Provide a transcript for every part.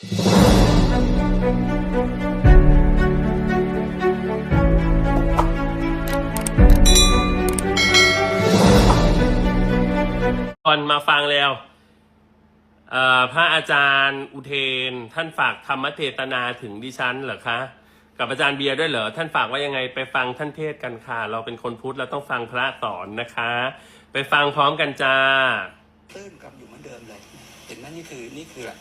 ตอนมาฟังแล้วพระอาจารย์อุเทน ท่านฝากธรรมเทศนาถึงดิฉันเหรอคะกับอาจารย์เบียร์ด้วยเหรอ ท่านฝากว่ายังไงไปฟังท่านเทศกันค่ะ เราเป็นคนพุทธเราต้องฟังพระสอนนะคะ ไปฟังพร้อมกันจ้าตื้นกับอยู่เหมือนเดิมเลย เห็นไหมนี่คือนี่คืออะ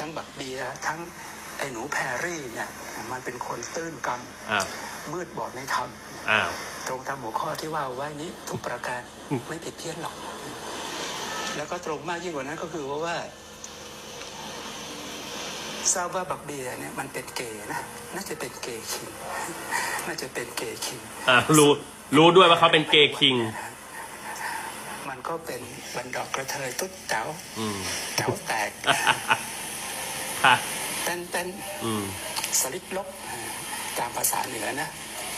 ทั้งบักเบียร์ทั้งไอ้หนูแพรรี่เนี่ยมันเป็นคนตื้นกอ้าวำมืดบอดในธรรมอ้าวตรงตามหัวข้อที่ว่าไว้นี้ทุกประการไม่ผิดเพี้ยนหรอก แล้วก็ตรงมากยิ่งกว่านั้นก็คือว่าทราบว่าบักเบียร์เนี่ยมันเป็นเกย์นะน่าจะเป็นเกย์คิง น่าจะเป็นเกย์คิงอ่ารู้รู้ด้วยว่าเขาเป็นเกย์คิง มันก็เป็นบันดอกกระเทยตุ๊ดเต๋าอืมเต๋าแตก ค่ะ เต้นเต้นอืมสลิดลบตามภาษาเหนือนะ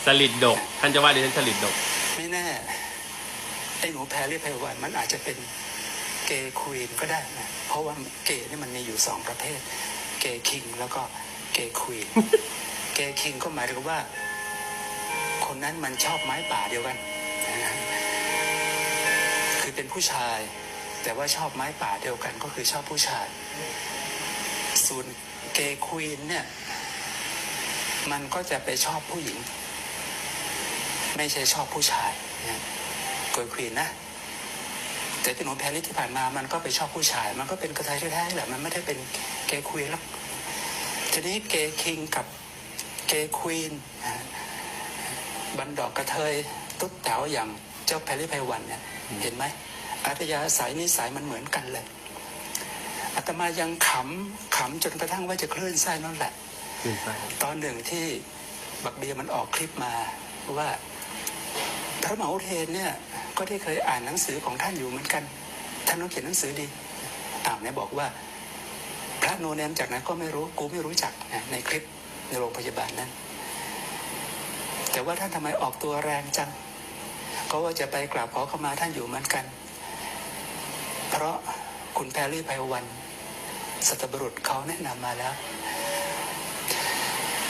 สลิดดก ท่านจะว่าดิฉันสลิดดก ไม่แน่ ไอ้หนูแพรรี่ไพวันมันอาจจะเป็นเกย์ควีนก็ได้นะ เพราะว่าเกย์นี่มันมีอยู่สองประเภท เกย์คิงแล้วก็เกย์ควีน เกย์คิงก็หมายถึงว่า คนนั้นมันชอบไม้ป่าเดียวกันนะคือเป็นผู้ชาย แต่ว่าชอบไม้ป่าเดียวกันก็คือชอบผู้ชาย ส่วนเกย์ควีนเนี่ย มันก็จะไปชอบผู้หญิง ไม่ใช่ชอบผู้ชายนะเกิดควีนนะแต่เป็นหนูแพรรี่ที่ผ่านมา มันก็ไปชอบผู้ชาย มันก็เป็นกระเทยแท้ๆแหละ มันไม่ได้เป็นเกย์ควีนหรอก ทีนี้เกย์คิงกับเกย์ควีนบันดอกกระเทยตุ๊ดแถวอย่างเจ้าแพรรี่ไพวันเนี่ย เห็นไหมอัธยาศัยนิสัยมันเหมือนกันเลย อาตมายังขำขำจนกระทั่งว่าจะคลื่นไส้นั่นแหละ ตอนหนึ่งที่บักเบียมันออกคลิปมาว่า พระมหาอุเทนเนี่ยก็ได้เคยอ่านหนังสือของท่านอยู่เหมือนกัน ท่านต้องเขียนหนังสือดีอ้าวไหนบอกว่า พระโนแนมจากไหนก็ไม่รู้กูไม่รู้จักนะในคลิปในโรงพยาบาลนั้น แต่ว่าท่านทำไมออกตัวแรงจังก็ว่าจะไปกราบขอเข้ามาท่านอยู่เหมือนกัน เพราะ คุณแพรรี่ไพวันสัตบุรุษเขาแนะนำมาแล้ว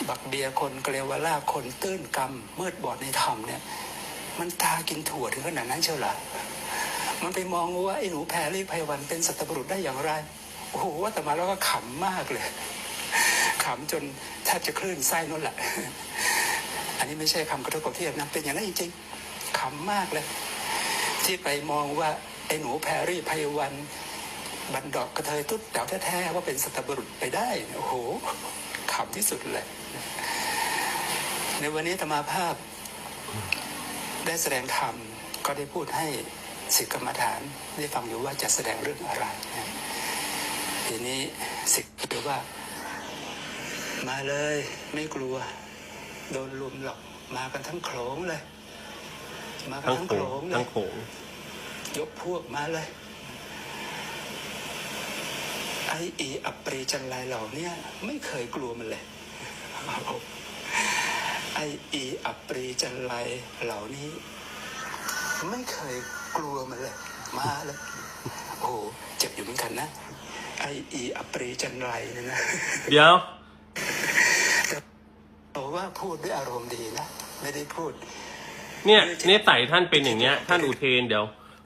บักเบียคนเกลียวล่าคนตื้นกำมืดบอดในธรรมเนี่ย มันตากินถั่วถึงขนาดนั้นเชียวหรอมันไปมองว่าไอ้หนูแพรรี่ไพวันเป็นสัตบุรุษได้อย่างไร โอ้โหว่าแต่มาแล้วก็ขำมากเลยขำจนแทบจะคลื่นไส้นั่นแหละ อันนี้ไม่ใช่คำกระทบกระเทียบนะเป็นอย่างนั้นจริงๆขำมากเลย ที่ไปมองว่าไอ้หนูแพรรี่ไพวัน บันดอกกระเทยตุ๊ดแต๋วแท้ๆว่าเป็นสัตบุรุษไปได้ โอ้โหขำที่สุดเลย ในวันนี้ธรรมาภาพได้แสดงธรรมก็ได้พูดให้สิทธิกรรมฐานได้ฟังอยู่ว่าจะแสดงเรื่องอะไรนะทีนี้สิทธิ์ก็ว่า มาเลยไม่กลัว โดนลุมหรอกมากันทั้งโขลงเลย มากันทั้งทั้งโขโขลงงเลทั้ยงโขงยกพวกมาเลย ไอเออัปปรีจันไรเหล่าเนี้ยไม่เคยกลัวมันเลยไอเออัปปรีจันไรเหล่านี้ ไม่เคยกลัวมันเลยมาเลยโอ้โหเจ็บอยู่เหมือนกันนะไอเออัปปรีจันไรเนี่ยนะเดี๋ยวแต่ว่าพูดด้วยอารมณ์ดีนะไม่ได้พูด เนี่ยนิสัยท่านเป็นอย่างเนี้ย ท่านอุเทนเดี๋ยว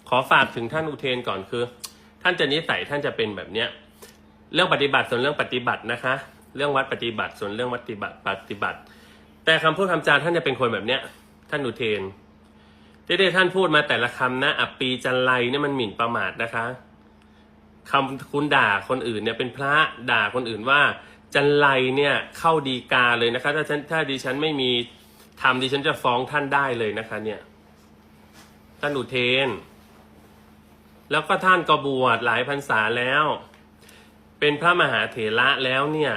ขอฝากถึงท่านอุเทนก่อนคือ ท่านจะนิสัยท่านจะเป็นแบบเนี้ย เรื่องปฏิบัติส่วนเรื่องปฏิบัตินะคะ เรื่องวัดปฏิบัติส่วนเรื่องวัดปฏิบัติปฏิบัติ แต่คำพูดคำจาท่านจะเป็นคนแบบเนี้ย ท่านอุเทนที่ได้ท่านพูดมาแต่ละคำนะอัปปีจันไรเนี่ยมันหมิ่นประมาทนะคะคำคุณด่าคนอื่นเนี่ยเป็นพระด่าคนอื่นว่า จันไรเนี่ยเข้าดีกาเลยนะคะ ถ้าฉันถ้าดิฉันไม่มีทำดิฉันจะฟ้องท่านได้เลยนะคะ เนี่ยท่านอุเทน แล้วก็ท่านก็บวชหลายพรรษาแล้ว เป็นพระมหาเถระแล้วเนี่ย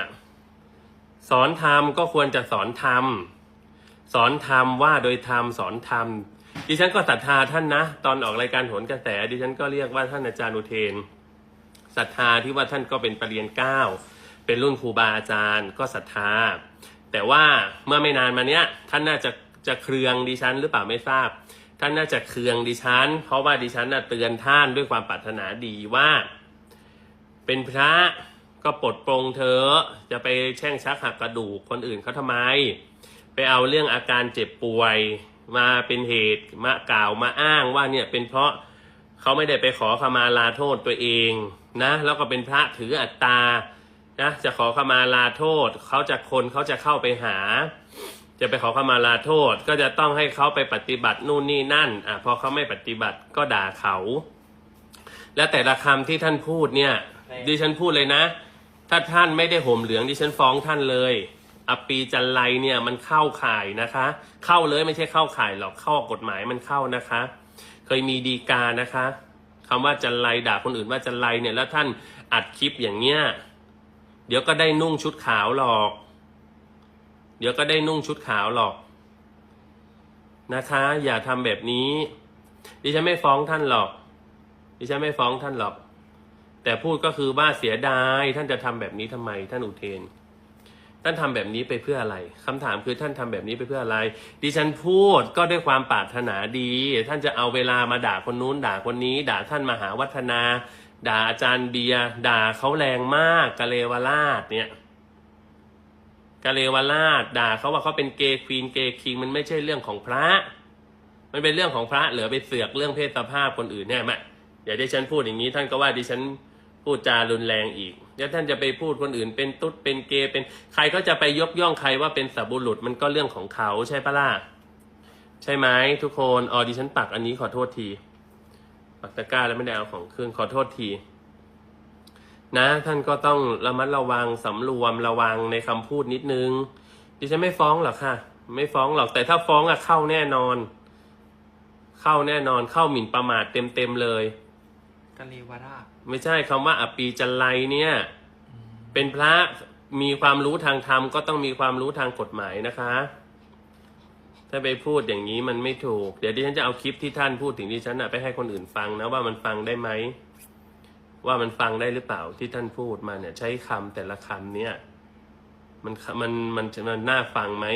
สอนธรรมก็ควรจะสอนธรรมสอนธรรมว่าโดยธรรมสอนธรรมดิฉันก็ศรัทธาท่านนะ ตอนออกรายการโหนกระแส ดิฉันก็เรียกว่าท่านอาจารย์อุเทนศรัทธาที่ว่าท่านก็เป็นปรริญญาเก้าเป็นรุ่นครูบาอาจารย์ก็ศรัทธา แต่ว่าเมื่อไม่นานมาเนี้ยท่านน่าจะจะเครืองดิฉันหรือเปล่าไม่ทราบ ท่านน่าจะเครืองดิฉัน เพราะว่าดิฉันน่ะเตือนท่านด้วยความปรารถนาดีว่า เป็นพระก็ปลดปรงเธอ จะไปแช่งชักหักกระดูกคนอื่นเขาทำไม ไปเอาเรื่องอาการเจ็บป่วยมาเป็นเหตุมากล่าวมาอ้างว่าเนี่ยเป็นเพราะเขาไม่ได้ไปขอขมาลาโทษตัวเองนะแล้วก็เป็นพระถืออัตตานะจะขอขมาลาโทษเขาจะคนเขาจะเข้าไปหา จะไปขอขมาลาโทษ ก็จะต้องให้เขาไปปฏิบัตินู่นนี่นั่นอะพอเขาไม่ปฏิบัติก็ด่าเขา และแต่ละคำที่ท่านพูดเนี่ย ดิฉันพูดเลยนะ ถ้าท่านไม่ได้ห่มเหลืองดิฉันฟ้องท่านเลยอปีจันไรเนี่ยมันเข้าข่ายนะคะ เข้าเลยไม่ใช่เข้าข่ายหรอกเข้ากฎหมายมันเข้านะคะ เคยมีดีกานะคะคำว่าจันไรด่าคนอื่นว่าจันไรเนี่ยแล้วท่านอัดคลิปอย่างเงี้ยเดี๋ยวก็ได้นุ่งชุดขาวหรอก เดี๋ยวก็ได้นุ่งชุดขาวหรอกนะคะ อย่าทำแบบนี้ ดิฉันไม่ฟ้องท่านหรอก ดิฉันไม่ฟ้องท่านหรอก แต่พูดก็คือว่าเสียดายท่านจะทำแบบนี้ทำไม ท่านอุเทน ท่านทำแบบนี้ไปเพื่ออะไรคำถามคือท่านทำแบบนี้ไปเพื่ออะไร ดิฉันพูดก็ด้วยความปรารถนาดี ท่านจะเอาเวลามาด่าคนนู้นด่าคนนี้ ด่าท่านมหาวัฒนา ด่าอาจารย์เบียด่าเขาแรงมากกะเลวราชเนี่ยกะเลวราชด่าเขาว่าเขาเป็นเกย์ควีนเกย์คิงมันไม่ใช่เรื่องของพระ มันเป็นเรื่องของพระเหลือไปเสือกเรื่องเพศสภาพคนอื่นเนี่ยแม่อย่าดิฉันพูดอย่างนี้ท่านก็ว่าดิฉัน พูดจารุนแรงอีกแล้วท่านจะไปพูดคนอื่นเป็นตุ๊ดเป็นเกย์เป็นใครก็จะไปยกย่องใครว่าเป็นสับบุรุษมันก็เรื่องของเขาใช่ปะล่ะใช่ไหมทุกคนอ๋อดิฉันปักอันนี้ขอโทษทีปักตะกร้าแล้วไม่ได้เอาของคืนขอโทษที นะ ท่านก็ต้องระมัดระวังสำรวมระวังในคำพูดนิดนึงดิฉันไม่ฟ้องหรอกค่ะ ไม่ฟ้องหรอกแต่ถ้าฟ้องอะเข้าแน่นอน เข้าแน่นอนเข้าหมิ่นประมาทเต็มเต็มๆเลย กะเลวราชไม่ใช่คำว่าอปีจันไลเนี่ย เป็นพระมีความรู้ทางธรรมก็ต้องมีความรู้ทางกฎหมายนะคะ ถ้าไปพูดอย่างนี้มันไม่ถูก เดี๋ยวดิฉันจะเอาคลิปที่ท่านพูดถึงดิฉันนะไปให้คนอื่นฟังนะว่ามันฟังได้ไหม ว่ามันฟังได้หรือเปล่าที่ท่านพูดมาเนี่ย ใช้คำแต่ละคำเนี่ย มันมันมันมันน่าฟังไหม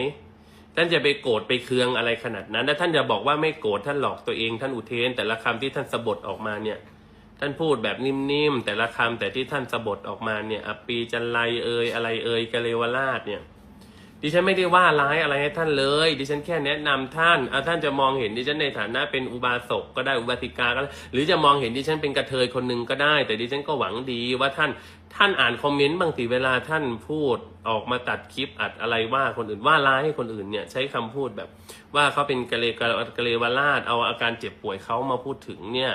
ท่านจะไปโกรธไปเคืองอะไรขนาดนั้น แล้วท่านจะบอกว่าไม่โกรธท่านหลอกตัวเองท่านอุเทน แต่ละคำที่ท่านสะบดออกมาเนี่ย ท่านพูดแบบนิ่มๆ แต่ละคำแต่ที่ท่านสะบดออกมาเนี่ยอปีจันไรเอยอะไรเอยกะเลวราชเนี่ยดิฉันไม่ได้ว่าร้ายอะไรให้ท่านเลย ดิฉันแค่แนะนำท่านเอาท่านจะมองเห็นดิฉันในฐานะเป็นอุบาสกก็ได้อุบาสิกาก็ได้หรือจะมองเห็นดิฉันเป็นกระเทยคนหนึ่งก็ได้ แต่ดิฉันก็หวังดีว่าท่านท่านอ่านคอมเมนต์บางทีเวลาท่านพูดออกมาตัดคลิปอัดอะไรว่าคนอื่นว่าร้ายให้คนอื่นเนี่ยใช้คำพูดแบบ ว่าเขาเป็นกะเลกะกะเลวราชเอาอาการเจ็บป่วยเขามาพูดถึงเนี่ย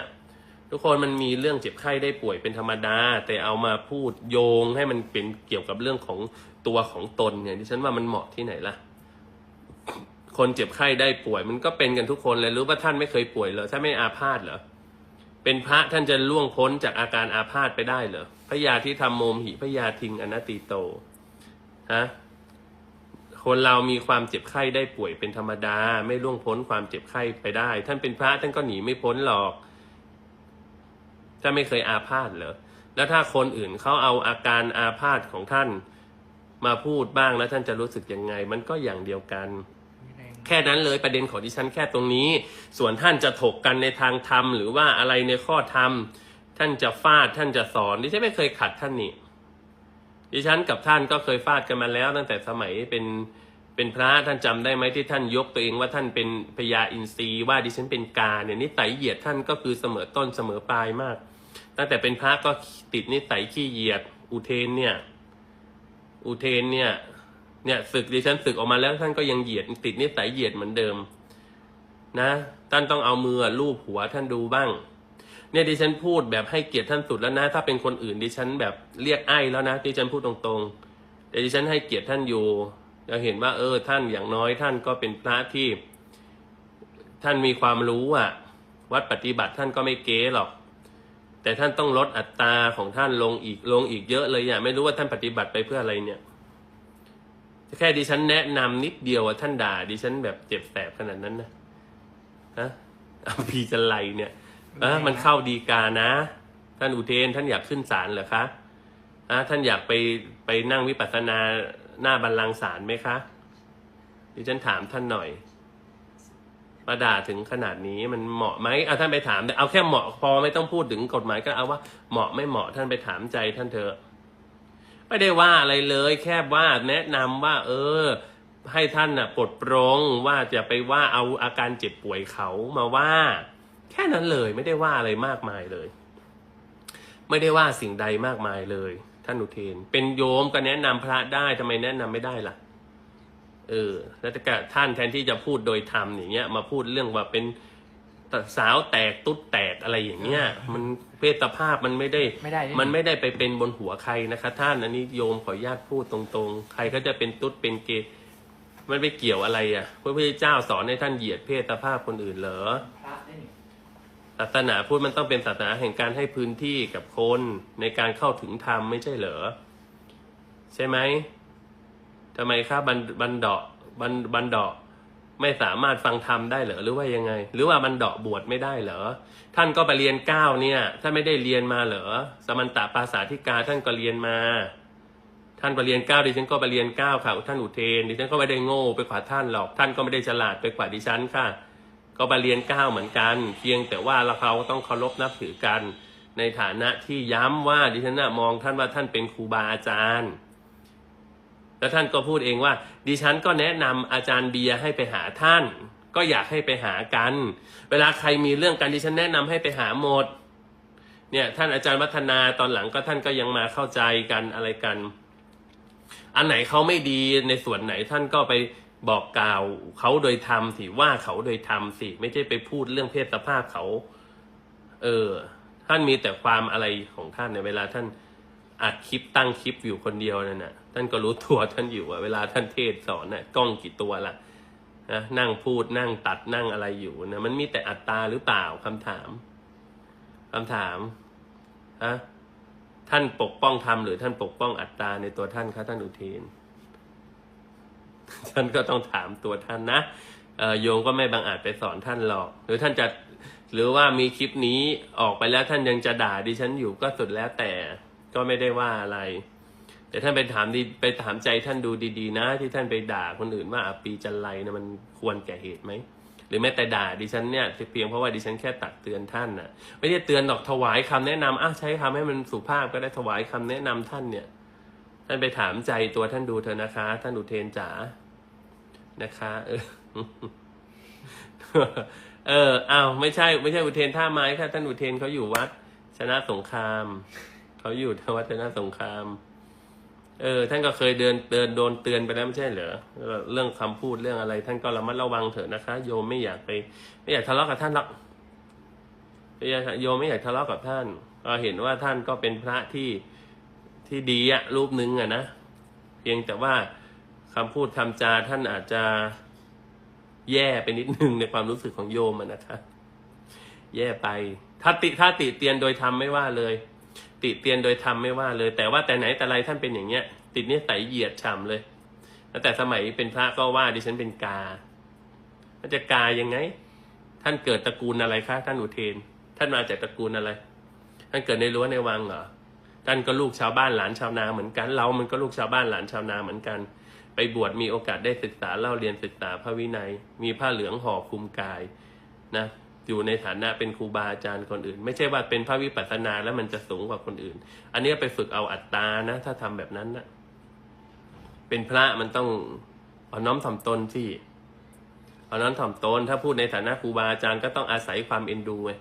ทุกคนมันมีเรื่องเจ็บไข้ได้ป่วยเป็นธรรมดา แต่เอามาพูดโยงให้มันเป็นเกี่ยวกับเรื่องของตัวของตนเนี่ยดิฉันว่ามันเหมาะที่ไหนล่ะ คนเจ็บไข้ได้ป่วย มันก็เป็นกันทุกคนเลยรู้ว่าท่านไม่เคยป่วยเหรอท่านไม่อาพาธเหรอเป็นพระท่านจะล่วงพ้นจากอาการอาพาธไปได้เหรอพระยาที่ทำโมมหิพระยาทิงอนัตติโตฮะคนเรามีความเจ็บไข้ได้ป่วยเป็นธรรมดา ไม่ล่วงพ้นความเจ็บไข้ไปได้ ท่านเป็นพระท่านก็หนีไม่พ้นหรอก ถ้าไม่เคยอาพาธเหรอแล้วถ้าคนอื่นเขาเอาอาการอาพาธของท่านมาพูดบ้างแล้วท่านจะรู้สึกยังไง มันก็อย่างเดียวกันไม่แรงแค่นั้นเลยประเด็นของดิฉันแค่ตรงนี้ ส่วนท่านจะถกกันในทางธรรมหรือว่าอะไรในข้อธรรม ท่านจะฟาดท่านจะสอนดิฉันไม่เคยขัดท่านนี่ดิฉันกับท่านก็เคยฟาดกันมาแล้ว ตั้งแต่สมัยเป็นเป็นพระท่านจำได้ไหมที่ท่านยกตัวเองว่าท่านเป็นพญาอินทรีว่าดิฉันเป็นกาเนี่ยนิสัยเหยียดท่านก็คือเสมอต้นเสมอปลายมาก ตั้งแต่เป็นพระก็ติดนิสัยขี้เหยียด อุเทนเนี่ย อุเทนเนี่ย เนี่ยศึกดิฉันศึกออกมาแล้วท่านก็ยังเหยียดติดนิสัยเหยียดเหมือนเดิม นะท่านต้องเอามือลูบหัวท่านดูบ้าง เนี่ยดิฉันพูดแบบให้เกียรติท่านสุดแล้วนะ ถ้าเป็นคนอื่นดิฉันแบบเรียกไอ้แล้วนะดิฉันพูดตรงๆ แต่ดิฉันให้เกียรติท่านอยู่จะเห็นว่า เออ ท่านอย่างน้อยท่านก็เป็นพระที่ ท่านมีความรู้อะวัดปฏิบัติท่านก็ไม่เก๊หรอก แต่ท่านต้องลดอัตราของท่านลงอีกลงอีกเยอะเลยอะไม่รู้ว่าท่านปฏิบัติไปเพื่ออะไรเนี่ยแค่ดิฉันแนะนำนิดเดียวอะท่านด่าดิฉันแบบเจ็บแสบขนาดนั้นนะฮะอพีจันไรเนี่ยเออมันเข้าดีกานะ ท่านอุเทนท่านอยากขึ้นศาลเหรอคะอะท่านอยากไปไปนั่งวิปัสสนาหน้าบัลลังก์ศาลไหมคะดิฉันถามท่านหน่อย มาด่าถึงขนาดนี้มันเหมาะไหมเอาท่านไปถามแต่เอาแค่เหมาะพอไม่ต้องพูดถึงกฎหมายก็เอาว่าเหมาะไม่เหมาะท่านไปถามใจท่านเถอะไม่ได้ว่าอะไรเลย แค่ว่าแนะนำว่า เออ ให้ท่านน่ะปลดปรงว่าจะไปว่าเอาอาการเจ็บป่วยเขามาว่า แค่นั้นเลยไม่ได้ว่าอะไรมากมายเลย ไม่ได้ว่าสิ่งใดมากมายเลย ท่านอุเทน เป็นโยมก็แนะนำพระได้ทำไมแนะนำไม่ได้ล่ะ เออแล้วแต่ก็ท่านแทนที่จะพูดโดยธรรมอย่างเงี้ยมาพูดเรื่องว่าเป็นสาวแตกตุ๊ดแตกอะไรอย่างเงี้ย มันเพศสภาพมันไม่ได้ไม่ได้ มันไม่ได้ไปเป็นบนหัวใครนะคะท่านอันนี้โยมขออนุญาตพูดตรงๆ ใครก็จะเป็นตุ๊ดเป็นเกย์มันไปเกี่ยวอะไรอะ พระพุทธเจ้าสอนให้ท่านเหยียดเพศสภาพคนอื่นเหรอพระนี่ศาสนาพุทธมันต้องเป็นศาสนาแห่งการให้พื้นที่กับคนในการเข้าถึงธรรมไม่ใช่เหรอ ใช่ไหม ทำไมครับบันบันเดาะบันบันเดาะไม่สามารถฟังธรรมได้เหรอหรือว่ายังไง หรือว่าบันเดาะบวชไม่ได้เหรอท่านก็ไปเรียนเก้าเนี่ยท่านไม่ได้เรียนมาเหรอสมันตะภาษาธิกาท่านก็เรียนมา ท่านไปเรียนเก้าดิฉันก็ไปเรียนเก้าค่ะท่านอุเทนดิฉันก็ไม่ได้โง่ไปกว่าท่านหรอก ท่านก็ไม่ได้ฉลาดไปกว่าดิฉันค่ะ ก็ไปเรียนเก้าเหมือนกัน เพียงแต่ว่าเราเขาต้องเคารพนับถือกัน ในฐานะที่ย้ำว่าดิฉันมองท่านว่าท่านเป็นครูบาอาจารย์ แล้วท่านก็พูดเองว่า ดิฉันก็แนะนำอาจารย์เบียร์ให้ไปหาท่าน ก็อยากให้ไปหากัน เวลาใครมีเรื่องกันดิฉันแนะนำให้ไปหาหมดเนี่ยท่านอาจารย์วัฒนาตอนหลังก็ท่านก็ยังมาเข้าใจกันอะไรกัน อันไหนเขาไม่ดีในส่วนไหนท่านก็ไปบอกกล่าวเขาโดยธรรมสิว่าเขาโดยธรรมสิ ไม่ใช่ไปพูดเรื่องเพศสภาพเขา เออ ท่านมีแต่ความอะไรของท่านในเวลาท่าน อัดคลิปตั้งคลิปอยู่คนเดียวนั่นน่ะ ท่านก็รู้ตัวท่านอยู่อะเวลาท่านเทศสอนน่ะกล้องกี่ตัวล่ะนะนั่งพูดนั่งตัดนั่งอะไรอยู่นะมันมีแต่อัตตาหรือเปล่าคำถามคำถามฮะท่านปกป้องธรรมหรือท่านปกป้องอัตตาในตัวท่านคะท่านอุเทน ท่านก็ต้องถามตัวท่านนะโยมก็ไม่บังอาจไปสอนท่านหรอก หรือท่านจะหรือว่ามีคลิปนี้ออกไปแล้วท่านยังจะด่าดิฉันอยู่ก็สุดแล้วแต่ ก็ไม่ได้ว่าอะไร แต่ท่านไปถามดีไปถามใจท่านดูดีๆ นะ ที่ท่านไปด่าคนอื่นว่าอปีจันไรนะมันควรแก่เหตุไหมหรือแม้แต่ด่าดิฉันเนี่ยเพียงเพราะว่าดิฉันแค่ตักเตือนท่านน่ะ ไม่ได้เตือนหรอกถวายคำแนะนำอะใช้คำให้มันสุภาพก็ได้ถวายคำแนะนำท่านเนี่ย ท่านไปถามใจตัวท่านดูเถอะนะคะ ท่านอุเทนจ๋านะคะ เออเอออ้าวไม่ใช่ ไม่ใช่อุเทนท่าไม้ค่ะท่านอุเทนเขาอยู่วัด ชนะสงคราม เขาอยู่ที่วัดชนะสงคราม เออ ท่านก็เคยเดินเดินโดนเตือนไปแล้วไม่ใช่เหรอเรื่องคำพูดเรื่องอะไร ท่านก็ระมัดระวังเถอะนะคะ โยมไม่อยากไป ไม่อยากทะเลาะกับท่านหรอกไม่อยากโยมไม่อยากทะเลาะกับท่านก็เห็นว่าท่านก็เป็นพระที่ที่ดีอะรูปหนึ่งอะนะเพียงแต่ว่าคำพูดคำจาท่านอาจจะแย่ไปนิดนึงในความรู้สึกของโยมอะนะคะ แย่ไปถ้าติถ้าติเตียนโดยธรรมไม่ว่าเลย ติเตียนโดยธรรมไม่ว่าเลย แต่ว่าแต่ไหนแต่ไรท่านเป็นอย่างเงี้ย ติดนิสัยเหยียดฉ่ำเลยตั้งแต่สมัยเป็นพระก็ว่าดิฉันเป็นกามันจะกายังไง ท่านเกิดตระกูลอะไรคะท่านอุเทน ท่านมาจากตระกูลอะไร ท่านเกิดในรั้วในวังเหรอท่านก็ลูกชาวบ้านหลานชาวนาเหมือนกัน เรามันก็ลูกชาวบ้านหลานชาวนาเหมือนกัน ไปบวชมีโอกาสได้ศึกษาเล่าเรียนศึกษาพระวินัย มีผ้าเหลืองห่อคลุมกายนะ อยู่ในฐานะเป็นครูบาอาจารย์คนอื่น ไม่ใช่ว่าเป็นพระวิปัสสนาแล้วมันจะสูงกว่าคนอื่น อันนี้ไปฝึกเอาอัตตานะ ถ้าทำแบบนั้นนะเป็นพระมันต้องเอาน้อมถ่อมตนที่เอาน้อมถ่อมตน ถ้าพูดในฐานะครูบาอาจารย์ก็ต้องอาศัยความเอ็นดูไง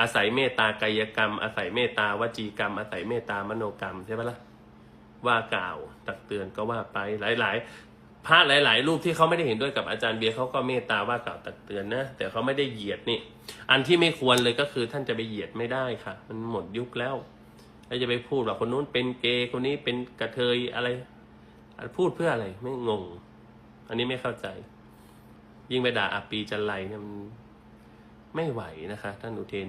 อาศัยเมตตากายกรรม อาศัยเมตตาวจีกรรม อาศัยเมตตามโนกรรมใช่ไหมล่ะว่ากล่าวตักเตือนก็ว่าไปหลาย ๆ พระหลาย ๆ รูปที่เขาไม่ได้เห็นด้วยกับอาจารย์เบียร์เขาก็เมตตาว่ากล่าวตักเตือนนะแต่เขาไม่ได้เหยียดนี่ อันที่ไม่ควรเลยก็คือท่านจะไปเหยียดไม่ได้ค่ะ มันหมดยุคแล้วแล้วจะไปพูดว่าคนนู้นเป็นเกย์คนนี้เป็นกระเทยอะไร พูดเพื่ออะไรไม่งง อันนี้ไม่เข้าใจ ยิ่งไปด่าอาปีจันไรเนี่ยมันไม่ไหวนะคะ ท่านอุเทน